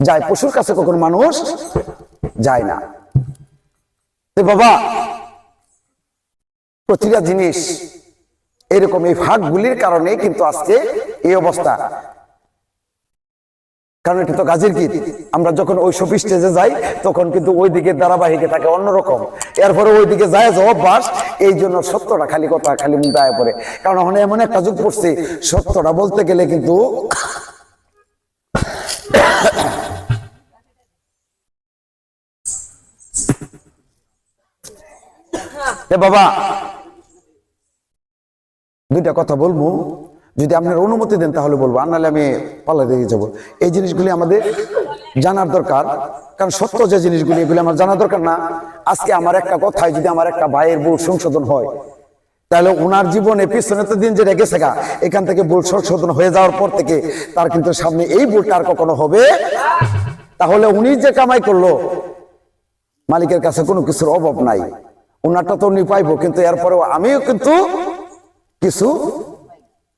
যায় পশুর কাছে কখনো মানুষ যায় না। বাবা, প্রতিটা জিনিস এরকম এই ভাগগুলির কারণে কিন্তু আজকে এই অবস্থা। কারণ এটা তো গাজীর গীত। আমরা যখন ওই সব স্টেজে যাই, তখন কিন্তু ওই দিকে ধারাবাহিকে থাকে অন্যরকম। এরপরে ওই দিকে যায় যে অভ্যাস, এই জন্য সত্যটা খালি কথা, খালি মুখ দায় পড়ে। কারণ এখন এমন একটা যুগ পড়ছে, সত্যটা বলতে গেলে কিন্তু এ বাবা, দুইটা কথা বলব। যদি আপনার অনুমতি দেন তাহলে বলব, আর নাহলে আমি পাল্লা দিয়ে যাব। এই জিনিসগুলি আমাদের জানার দরকার, কারণ সত্য যে জিনিসগুলি, এগুলি আমার জানা দরকার না। আজকে আমার একটা কথায় যদি আমার একটা ভাইয়ের ভুল সংশোধন হয়, তাহলে ওনার জীবনে পিছনে তো দিন যে রেখেছে গা, এখান থেকে ভুল সংশোধন হয়ে যাওয়ার পর থেকে তার কিন্তু সামনে এই ভুলটা আর কখনো হবে? তাহলে উনি যে কামাই করল, মালিকের কাছে কোনো কিছুর অভাব নাই। ওনারটা তো উনি পাইব, কিন্তু এরপরেও আমিও কিন্তু কিছু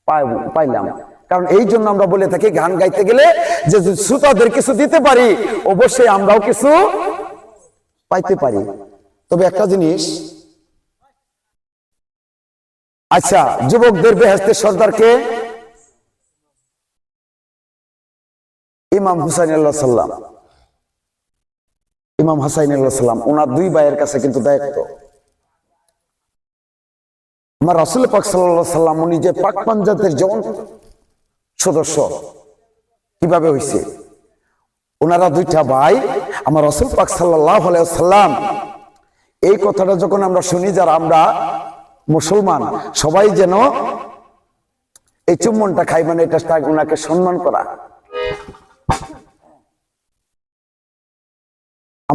পাইব- পাইলাম। কারণ এই জন্য আমরা বলে থাকি, গান গাইতে গেলে যে শ্রোতাদের কিছু দিতে পারি, অবশ্যই আমরাও কিছু পাইতে পারি। তবে একটা জিনিস আচ্ছা যুবকদের বেহেস্তের সর্দারকে ইমাম হুসাইন আল্লাহ সাল্লাম, ইমাম হাসাইন আল্লাহ সাল্লাম, ওনার দুই ভাইয়ের কাছে কিন্তু দায়িত্ব। আমার রাসুল পাক সাল্লাহ সাল্লাম উনি যে পাক পাঞ্জাতের জন সদস্য, কীভাবে হয়েছে ওনারা দুইটা ভাই, আমার রসুল পাক সাল্লাহ সাল্লাম, এই কথাটা যখন আমরা শুনি যারা আমরা মুসলমান, সবাই যেন এই চুম্বনটা খাই মানে এটা ওনাকে সম্মান করা।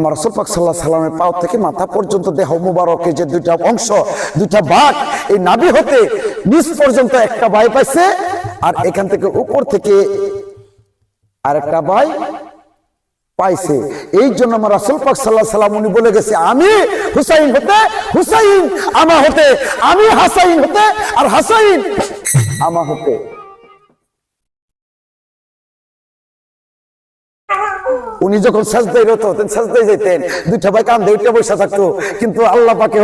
আমার রসুল সাল্লাহ সাল্লামের পাও থেকে মাথা পর্যন্ত দেহ মুবারকের যে দুইটা অংশ, দুইটা ভাগ এই নাবি হতে নিচ পর্যন্ত একটা বাই পাইছে আর এখান থেকে উপর থেকে আরেকটা বাই পাইছে। এই জন্য আমার রাসুল পাক সাল্লাহ সাল্লাম উনি বলে গেছে, আমি হুসাইন হতে, হুসাইন আমা হতে, আমি হাসাইন হতে আর হাসাইন আমা হতে। উনি যখন সাজদাই রত হতেন সাজদাই যেতেন দুইটা ভাই কান্দে উঠে বসে থাকতো। কিন্তু আল্লাহ পাকে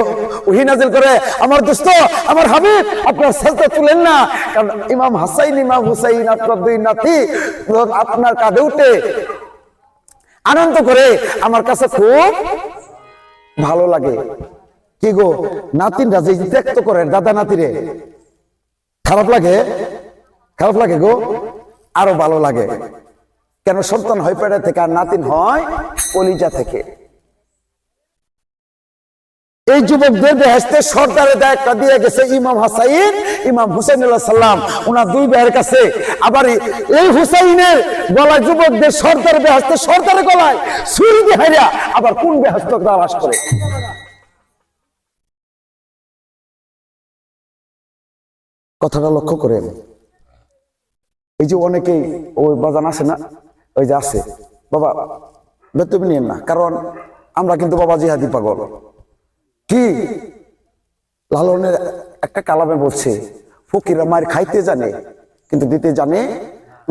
ওহি নাজিল করে, আমার দোস্ত, আমার হাবিব, আপনার সাজদা তুলেন না। কারণ ইমাম হাসাইন, ইমাম হুসাইন, আপনার দুই নাতি আপনার কাঁধে উঠে আনন্দ করে আমার কাছে খুব ভালো লাগে। কি গো, নাতিনরা যে ত্যাক্ত করে, দাদা নাতিরে, খারাপ লাগে? খারাপ লাগে গো? আরও ভালো লাগে। কেন সন্তান হয় পেটে থেকে আর নাতিন হয় কলিজা থেকে? এই যুবকদের বেহেস্তে সর্দারে দায়িত্ব দিয়ে গেছে ইমাম হাসাইন, ইমাম হুসাইন সাল্লাম ওনার দুই ভাইয়ের কাছে আবার এই হুসাইনের গলায় যুবকদের সর্দার বেহেস্তে সর্দারের গলায় দিয়ে হাইরা আবার কোন বেহেস্ত তালাশ করে? কথাটা লক্ষ্য করেন। এই যে অনেকেই ওই বাজান আছে না? ওই যে আছে। বাবা, বেতন নিয়েন না, কারণ আমরা কিন্তু বাবা জিহাদি পাগল। কি? লালনের একটা কালামে বলছে ফকিরা মায়ের খাইতে জানে, কিন্তু দিতে জানে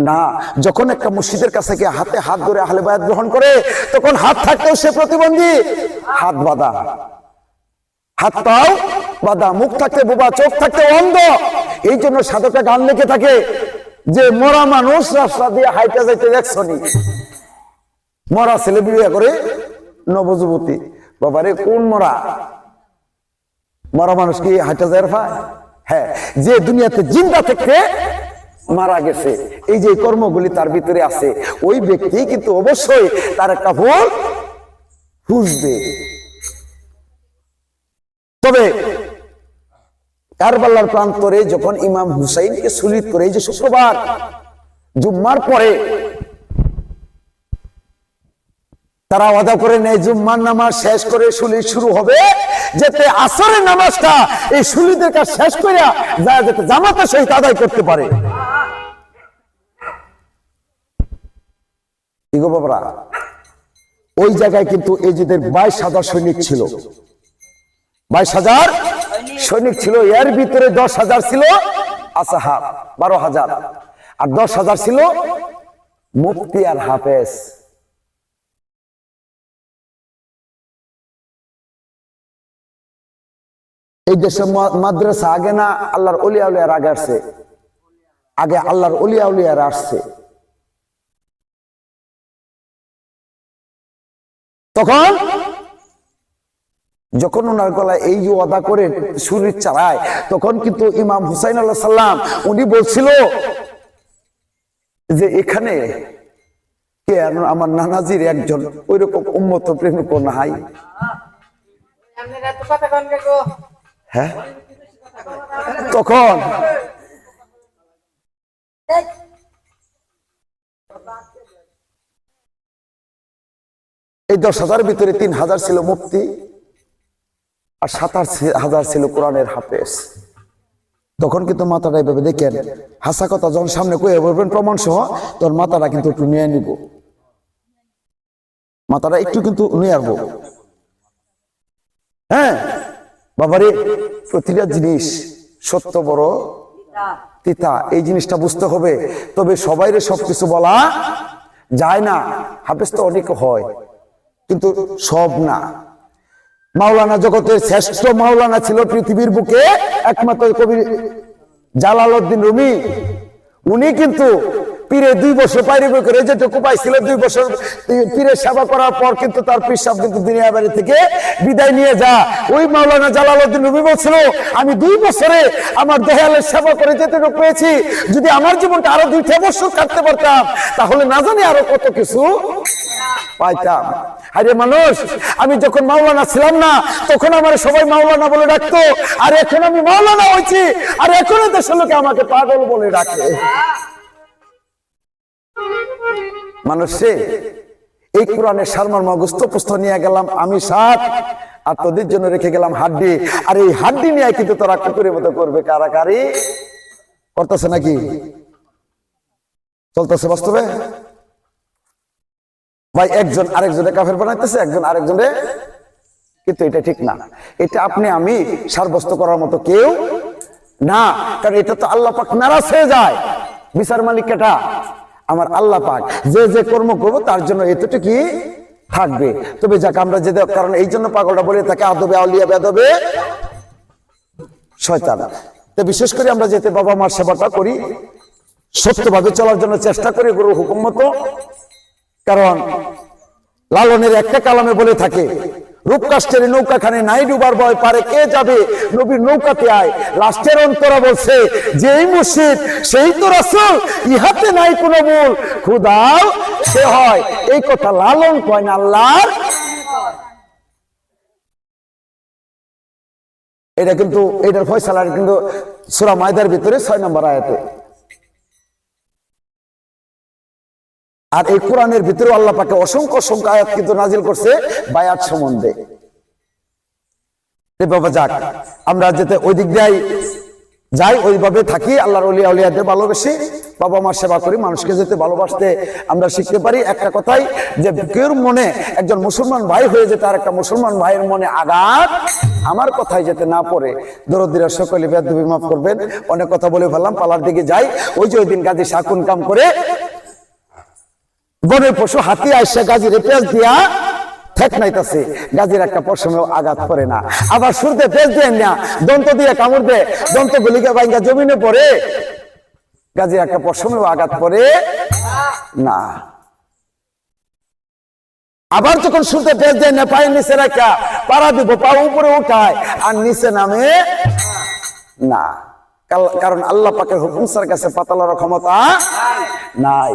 না। যখন একটা মসজিদের কাছে গিয়ে হাতে হাত ধরে আহলে বায়াত গ্রহণ করে, তখন হাত থাকতেও সে প্রতিবন্ধী। হাত বাঁধা। হাত পাও বাঁধা, মুখ থাকতে বোবা, চোখ থাকতে অন্ধ। এই জন্য সাধকটা গান লেগে থাকে। যে মরা মানুষ রাস্তা দিয়ে হাইটা যাইতে দেখছনি মরা ছেলে বিয়ে করে নবযুবতী। বাবারে, কোন মরা? মরা মানুষ কি হাইটা যায় হ্যাঁ যে দুনিয়াতে জিন্দা থেকে মারা গেছে। এই যে কর্মগুলি তার ভিতরে আছে, ওই ব্যক্তি কিন্তু অবশ্যই তার একটা ভুল খুঁজবে তবে কারবাল্লার প্রান্তরে যখন ইমাম হুসাইনকে সুলিত করে যে শুক্রবার, জুম্মার পরে তারা ওয়াদা করে নেয়, জুম্মার নামাজ শেষ করে সুলি শুরু হবে, যাতে আসরের নামাজটা এই সুলিদের কাজ শেষ করে যা যাতে জামাতের সহিত আদায় করতে পারে। বাবারা? ওই জায়গায় কিন্তু এজিদের বাইশ হাজার সৈনিক ছিল। বাইশ হাজার সৈনিক ছিল, এর ভিতরে দশ হাজার ছিল আসাহাব বারো হাজার। আর দশ হাজার ছিল মুফতি আর হাফেজ। এই দেশে মাদ্রাসা আগে না, আল্লাহর অলিয়া উলিয়ার আগে আসছে। আগে আল্লাহর অলিয়া উলিয়ার আসছে। তখন যখন ওনার গলায় এই যে অদা করে শরীর চালায় তখন কিন্তু ইমাম হুসাইন আল্লাহ সাল্লাম উনি বলছিল যে এখানে আমার নানাজির একজন ওই রকম উন্মত হ্যাঁ? তখন এই দশ হাজার ভিতরে তিন হাজার ছিল মুক্তি আর সাতাশ হাজার ছিল কোরআনের হাফেজ। তখন কিন্তু মাথাটা এভাবে দেখেন, হাসা কথা যখন সামনে কয়ে বলবেন প্রমাণ সহ তোর মাথাটা কিন্তু একটু নিয়ে নিব। মাথাটা একটু কিন্তু নিয়ে আসব। হ্যাঁ বাবারে, প্রতিটা জিনিস সত্য বড়। তিতা, এই জিনিসটা বুঝতে হবে। তবে সবাইরে সবকিছু বলা যায় না। হাফেজ তো অনেক হয়, কিন্তু সব না। মাওলানা জগতের শ্রেষ্ঠ মাওলানা ছিল পৃথিবীর বুকে একমাত্র কবি জালাল উদ্দিন রুমি। উনি কিন্তু পীরে দুই বছর পাইরে বই করে যেটুকু পাইছিল দুই বছর পীরের সেবা করার পর কিন্তু তার পীর সাহেব কিন্তু দুনিয়া বাড়ি থেকে বিদায় নিয়ে যা। ওই মাওলানা জালালউদ্দিন রুমি বলছিল, আমি দুই বছরে আমার দেহালের সেবা করে যেটুকু পেয়েছি, যদি আমার জীবনটা আরও দুইটা বছর কাটতে পারতাম, তাহলে না জানি আরও কত কিছু পাইতাম। আরে মানুষ, আমি যখন মাওলানা ছিলাম না, তখন আমার সবাই মাওলানা বলে ডাকতো, আর এখন আমি মাওলানা হয়েছি, আর এখন দেশের লোকে আমাকে পাগল বলে ডাকে। মানুষে এই কোরআনের মগস্ত পুস্ত নিয়ে গেলাম আমি সাত, আর তোদের জন্য রেখে গেলাম হাড্ডি। আর এই হাড্ডি নিয়ে কিন্তু তোরা কুকুরের মতো করবে কারাকারি করতেছে নাকি? চলতেছে বাস্তবে? ভাই, একজন আরেকজনে কাফের বানাইতেছে, একজন আরেকজনে, কিন্তু এটা ঠিক না। এটা আপনি, আমি সাব্যস্ত করার মতো কেউ না, কারণ এটা তো আল্লাহ পাক নারাজ হয়ে যায়। বিচার মালিক কেটা আমার আল্লাহ পাক যে যে কর্ম করব, তার জন্য এতটুকুই থাকবে। তবে যাক, আমরা যে কারণ এই জন্য পাগলটা বলে থাকে, আদবে আউলিয়া বেদবে শয়তান। তো বিশেষ করে আমরা যেতে বাবা মার সেবাটা করি। সত্যভাবে চলার জন্য চেষ্টা করি গুরু হুকুম মতো। কারণ লালনের একটা কালামে বলে থাকে রূপকাষ্টের নৌকাখানে নাই ডুবার ভয় পারে। কে যাবে? নবীর নৌকাতে আয়। লাস্টের অন্তরা বলছে, যেই মুর্শিদ, সেই তো রাসূল, ইহাতে নাই কোনো ভুল খুদাও সে হয়। এই কথা লালন কয় না আল্লাহর। এটা কিন্তু, এটার ফয়সালার কিন্তু সূরা মায়দার ভিতরে ছয় নম্বর আয়াতে। আর এই কোরআনের ভিতরে আল্লাহ পাকে অসংখ্য অসংখ্য আয়াত কিন্তু নাজিল করছে বায়াত সম্বন্ধে। বাবা, যাক, আমরা যেতে ওই দিক দিয়ে যাই, ওইভাবে থাকি, আল্লাহর অলিয়া উলিয়াদের ভালোবেসে বাবা মার সেবা করি, মানুষকে যেতে ভালোবাসতে আমরা শিখতে পারি। একটা কথাই, যে কেউ মনে একজন মুসলমান ভাই হয়ে যেতে আর একটা মুসলমান ভাইয়ের মনে আঘাত, আমার কথাই যেতে না পড়ে। দরদিরা সকলে বেদবি মাফ করবেন। অনেক কথা বলে ফেললাম, পালার দিকে যাই। ওই যে ওই দিন কাজে শাকুন কাম করে বনের পশু হাতি আইসা গাজির পেঁচ দিয়া ঠেক নাইতাছে গাজির একটা পশমেও আঘাত করে না। আবার শুরুতে পেঁচ দিয়ে না দন্ত দিয়ে কামড় দে, দন্ত গুলিকে বাইঙ্গা জমিনে পড়ে, গাজির একটা পশমেও আঘাত করে না। আবার যখন শুরুতে পেঁচ দেয় না পায়ের নিচে রাখা পাড়া দিব, পা উপরে উঠায়, আর নিচে নামে না। কারণ আল্লাহ পাকের হুকুমসার কাছে পাতালার ক্ষমতা নাই।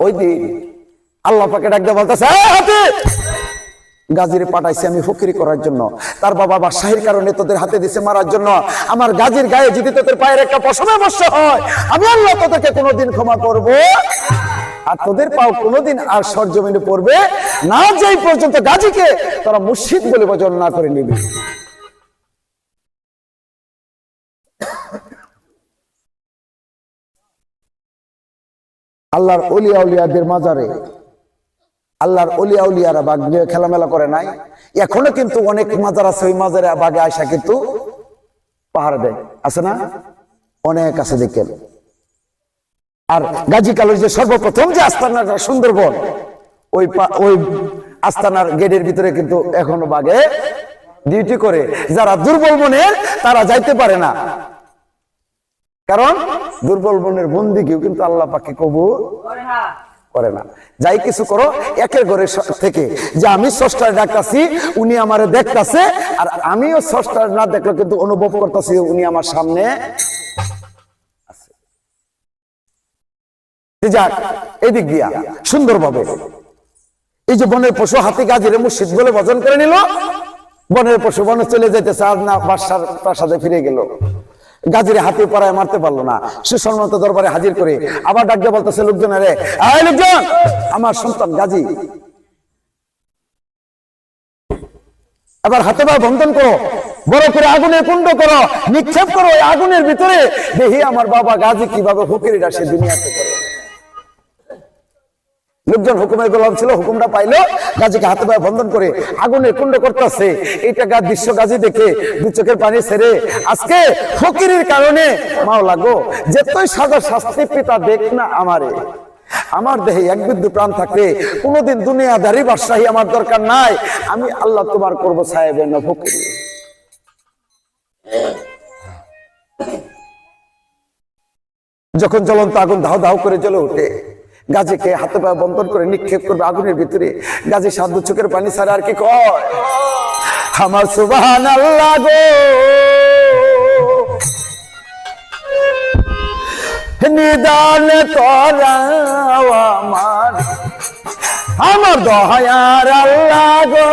ওই দিন আল্লাহ পাকে ডাকতে বলতেছে, "এই হাতি!" পাঠাইছে আমি ফকিরি করার জন্য। তার বাবা বাদশাহীর কারণে তোদের হাতে দিছে মারার জন্য। আমার গাজীর গায়ে যদি তোদের পায়ের একটা পশমে বর্ষ হয়, আমি আল্লাহ তোদেরকে কোনোদিন ক্ষমা করব। আর তোদের পাও কোনোদিন আর সরজমিনে পড়বে না, যেই পর্যন্ত গাজীকে তারা মুর্শিদ বলে বজন না করে নিবি। আল্লাহর অলিয়া উলিয়াদের মাজারে। আল্লাহর অলিয়া উলিয়ারা বাঘ নিয়ে খেলামেলা করে নাই। এখনও কিন্তু অনেক মাজার আছে, ওই মাজারে বাঘে আয়সা কিন্তু পাহাড় দেয়। আছে না? অনেক আছে দেখেন। আর গাজী কালের যে সর্বপ্রথম যে আস্তানাটা, সুন্দরবন, ওই ওই আস্তানার গেটের ভিতরে কিন্তু এখনও বাঘে ডিউটি করে। যারা দুর্বল মনের, তারা যাইতে পারে না। কারণ দুর্বল মনের বন্দি কেউ কিন্তু আল্লাহ পাকে কবুল করে না। যাই কিছু করো, একের ঘরে থেকে। যে আমি ষষ্ঠার ডাকতাছি, উনি আমারে দেখতাছে, আর আমিও ষষ্ঠার না দেখলে কিন্তু অনুভব করতেছি, উনি আমার সামনে। যাক এদিক দিয়া, সুন্দরভাবে। এই যে বনের পশু হাতি গাজিরে মুর্শিদ বলে বজন করে নিল। বনের পশু বনে চলে যেতেছে আর না প্রাসাদে ফিরে গেল। গাজিরে হাতে পাড়ায় মারতে পারল না। সুসম্মত দরবারে হাজির করে আবার ডাক দিয়ে বলতেছে, লোকজন আরে লোকজন, আমার সন্তান গাজী। আবার হাতে পা বন্ধন করো, বড় করে আগুনে কুণ্ড করো, নিক্ষেপ করো আগুনের ভিতরে। দেখি আমার বাবা গাজী কীভাবে হুকিরিটা সে দুনিয়াতে করে। লোকজন হুকুমের গোলাম ছিল, হুকুমটা পাইলো। গাজীকে হাতে পায়ে বন্ধন করে আগুনের কুণ্ড করতেছে। এইটা গা দৃশ্য গাজী দেখে দু চোখের পানি ছেড়ে আজকে ফকিরের কারণে মাও লাগো, যেতই সাদা শাস্তি পিতা দেখ না আমারে। আমার দেহে এক বিন্দু প্রাণ থাকলে কোনোদিন দুনিয়াদারি বাদশাহী আমার দরকার নাই। আমি আল্লাহ তোমার করব সাহেবের না ফকির। যখন জ্বলন্ত আগুন ধাও দাও করে জ্বলে ওঠে গাজীকে হাতে পা বন্ধন করে নিক্ষেপ করবে আগুনের ভিতরে। গাজী সাধু চোখের পানি ছাড়া আর কি কয়? আমার সুবাহান আল্লাহ গো। নিদান করাও আমার। আমার দহায়ার আল্লাহ গো।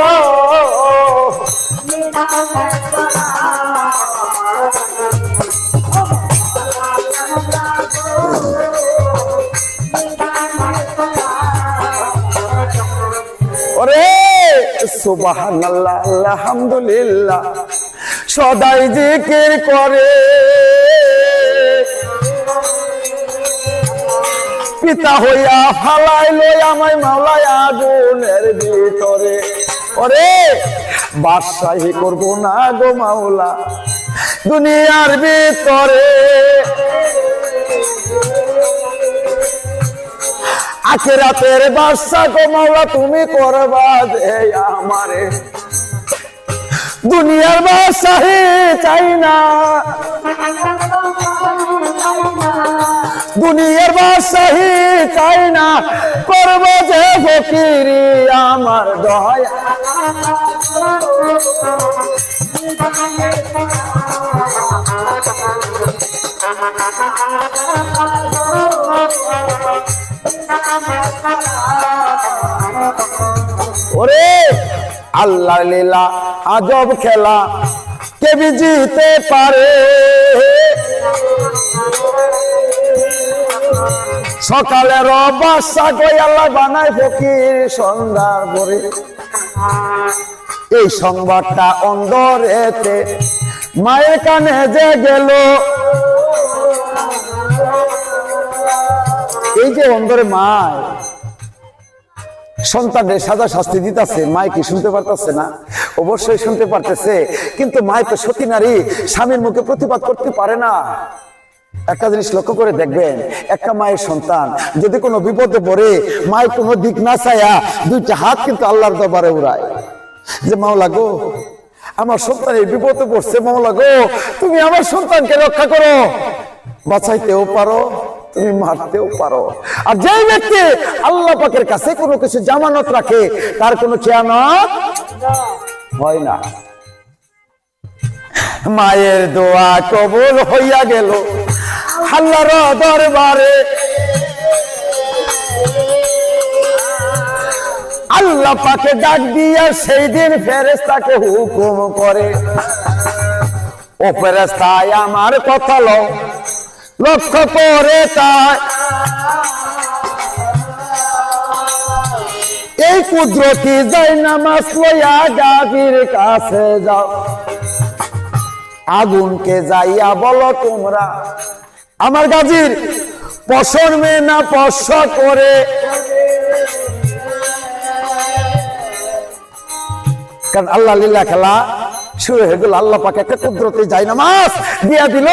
ওরে আলহামদুলিল্লাহ, সদাই জিকির করে। পিতা হইয়া ফালাই লই আমায় মাওলাই আগুনের ভিতরে। ওরে, বাদশাহী করব না গো মাওলা, দুনিয়ার ভিতরে। আখেরাতের বাদশা গো মাওলা, তুমি করবা দে আমারে। দুনিয়ার বাদশাহী চাই না। দুনিয়ার বাদশাহী চাই না। করব যে ফকিরি আমার দয়া। ওরে আল্লাহ লীলা, আজব খেলা, কে বি জিতে পারে? সকালে বাসা গই আল্লাহ বানায় ফকির সন্ধ্যার পরে এই সংবাদটা অন্দরেতে মায়ের কানে যে গেল এই যে অন্দরে মায়। সন্তানের সাজা শাস্তি দিতেছে, মায় কি শুনতে পারতেছে না? অবশ্যই শুনতে পারতেছে, কিন্তু মায় তো সতী নারী, স্বামীর মুখে প্রতিবাদ করতে পারে না। একটা জিনিস লক্ষ্য করে দেখবেন, একটা মায়ের সন্তান যদি কোনো বিপদে পড়ে, মায়ের কোনো দিক না চায়া দুইটা হাত কিন্তু আল্লাহর দরবারে উড়ায়। যে মাওলা গো, আমার সন্তান এই বিপদে পড়ছে, মাওলা গো, তুমি আমার সন্তানকে রক্ষা করো। বাঁচাইতেও পারো তুমি মারতেও পারো। আর যেই ব্যক্তি আল্লাহ পাকের কাছে কোনো কিছু জামানত রাখে, তার কোনো খেয়ানত হয় না। মায়ের দোয়া কবুল হইয়া গেল। আল্লাহর দরবারে আল্লাহ পাকে ডাক দিয়া সেই দিন ফেরেস্তাকে হুকুম করে, ও ফেরেস্তায় আমার কথা লও। লক্ষ্য করে তাই এই কুদরতি যাই নামাজ লইয়া গাভীর কাছে যাও। আগুনকে যাইয়া বলো তোমরা, আমার গাজীর, পশর মেয়ে না পশ করে। কারণ আল্লাহ লীলা খেলা শুরু হয়ে গেল, আল্লাহ পাকে একটা কুদরতে যাই নামাজ দিয়া দিল।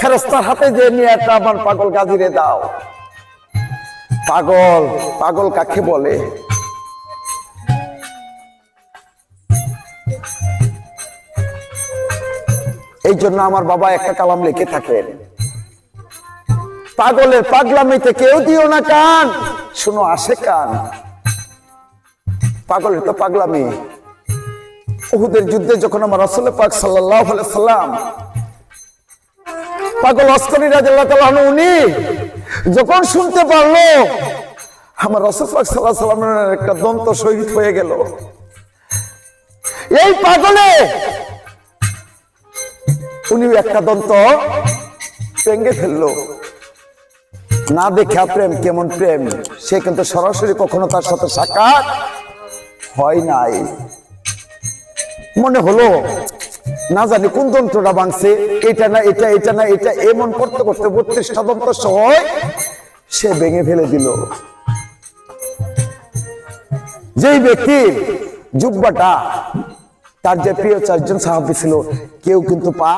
ফেরস্তার হাতে যে নিয়ে একটা আমার পাগল গাজিরে দাও। পাগল পাগল কাকে বলে? এই জন্য আমার বাবা একটা কালাম লিখে থাকেন। পাগলের পাগলামিতে কেউ দিও না কান। শুনো, আসে কান। পাগলের তো পাগলামি। উহুদের যুদ্ধে যখন আমার রসুল পাক সাল্লাহ সাল্লাম পাগল অস্করি রাজাল্লাহ উনি যখন শুনতে পারল, আমার রসুল পাক সাল্লাহ সাল্লামের একটা দন্ত শহীদ হয়ে গেল। এই পাগলে উনি একটা দন্ত ভেঙে ফেলল। না দেখা প্রেম কেমন প্রেম, সে কিন্তু সরাসরি কখনো তার সাথে সাক্ষাৎ হয় নাই। মনে হলো, না জানি কোন যন্ত্রটা ভাঙছে, এটা না এটা এটা না এটা, এমন করতে করতে বত্রিশটা যন্ত্র সহ সে ভেঙে ফেলে দিল। যেই ব্যক্তি জুব্বাটা, তার যে প্রিয় চারজন সাহাবি ছিল, কেউ কিন্তু পা